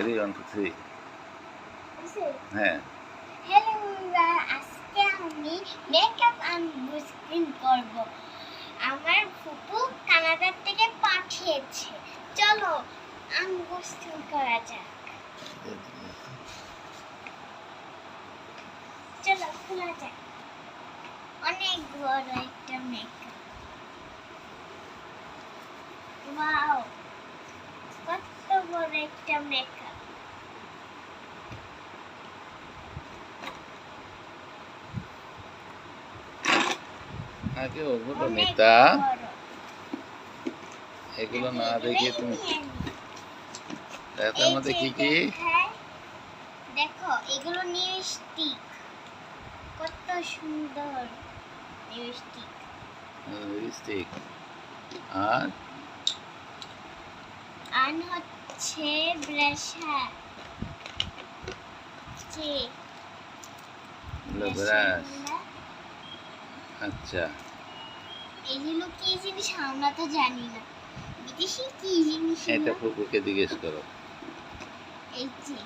One two three? হ্যাঁ hello বন্ধুরা আজকে আমি মেকআপ আনবক্সিং করব। আমার ফুপু কানাডা থেকে পাঠিয়েছে। চলো আনবক্সিং করা যাক। চলো খোলা যাক। অনেক বড় একটা মেকআপ ওয়াও কত বড় একটা মেকআপ আগে ওগুলো নেতা। এগুলো না দেখে তুমি দেখো আমাদের কি কি? দেখো এগুলো নিউ স্টিক কত সুন্দর নিউ স্টিক লিপস্টিক আর? আর হচ্ছে ব্রাশার। ব্রাশ। আচ্ছা। এগুলো কি জিনিস আমরা তো জানি না। বিদেশি কি জিনিস এটা এগুলো? জিজ্ঞেস করো। এই যে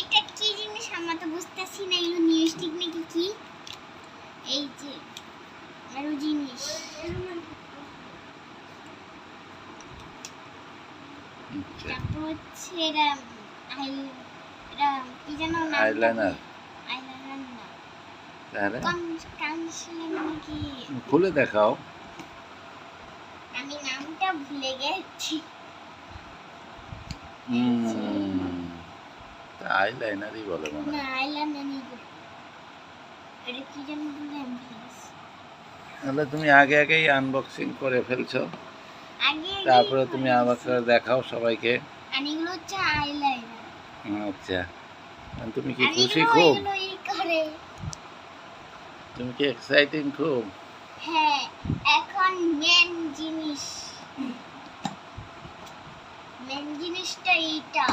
এটা কি জিনিস আমরা তো বুঝতেছি না এগুলো নিউ স্টিক নাকি কি? এই যে আরও জিনিস। আচ্ছা। তারপর হচ্ছে এরা আই এরা কি যেন নাম? আইলাইনার না তাহলে? খুলে দেখাও। আমি নামটা ভুলে গেছি। আইলাইনারই বলে মনে হয়। এটা কি। তাহলে তুমি আগে আগেই আনবক্সিং করে ফেলছো। তারপরে তুমি আমাকে দেখাও সবাইকে। এগুলো হচ্ছে আইলাইনার। আচ্ছা। তুমি কি খুশি খুব? তুমি কি এক্সাইটিং খুব? হ্যাঁ এখন মেন জিনিস। মেন জিনিসটা এইটা।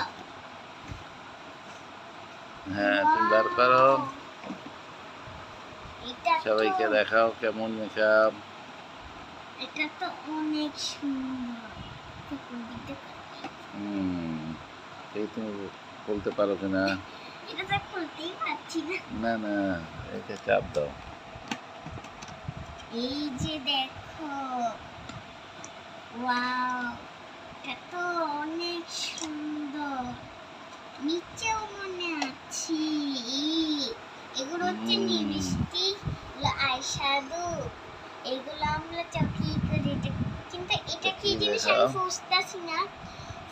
হ্যাঁ তুমি বার করো। সবাইকে দেখাও কেমন মেকআপ। এটা তো অনেক সুন্দর। হুম এই তুমি বলতে পারো কিনা? এটা তো খুলতেই পারছি না। না না এটা চাপ দাও। এই যে দেখো। ওয়াও এটা তো অনেক সুন্দর। নিচেও মনে আছে। এই- এগুলো হচ্ছে হুম। লিপস্টিক আইশ্যাডো এগুলো আমরা চকি করে। কিন্তু এটা কি জিনিস আমি। বুঝতেছি না।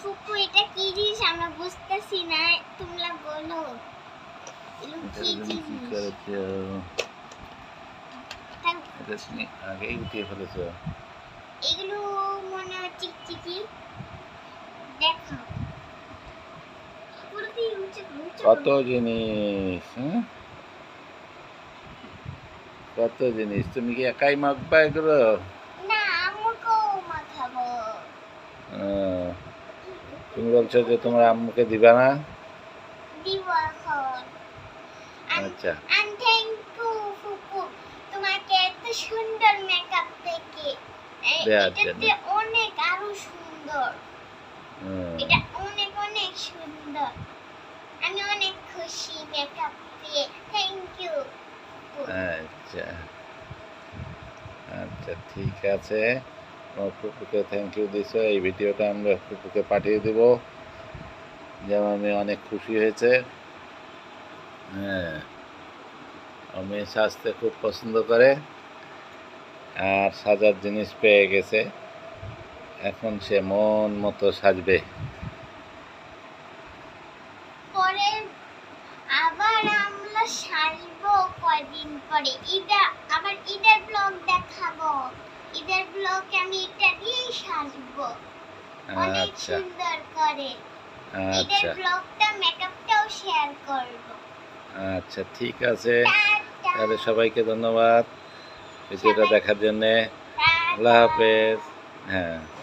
ফুপু এটা কি জিনিস আমরা বুঝতেছি না? তোমরা বলো। এগুলো কি জিনিস? এটা আগেই উঠিয়ে ফেলেছো। এগুলো মনে হয় চিকচিকি দেখো কত জিনিস হ্যাঁ? কত জিনিস তুমি কি একাই মাখবা এগুলো? তুমি বলছো যে তোমার আম্মুকে দিবা না? আচ্ছা আন থ্যাংক ইউ ফুপু তোমাকে এত সুন্দর মেকআপ থেকে এটাতে অনেক আরও সুন্দর। এটা অনেক অনেক সুন্দর। আমি অনেক খুশি মেকআপ পেয়ে থ্যাংক ইউ আচ্ছা। আচ্ছা ঠিক আছে। আমার ফুপুকে থ্যাংক ইউ দিছো। এই ভিডিওটা আমরা ফুপুকে পাঠিয়ে দেব। যেমন আমি অনেক খুশি হয়েছে। হ্যাঁ। আমি সাজতে খুব পছন্দ করে আর সাজার জিনিস পেয়ে গেছে। এখন সে মন মতো সাজবে। পরে আবার আমরা সারবো কয়দিন পরে। ঈদের আবার ঈদের ব্লগ দেখাবো। ঈদের ব্লগ আমি এটা দিয়েই সাজবো। অনেক আচ্ছা। সুন্দর করে। ঈদের আচ্ছা ব্লগটা মেকআপটাও শেয়ার করব। আচ্ছা ঠিক আছে। তাহলে সবাইকে ধন্যবাদ। ভিডিওটা দেখার জন্যে। আল্লাহ হাফেজ। হ্যাঁ।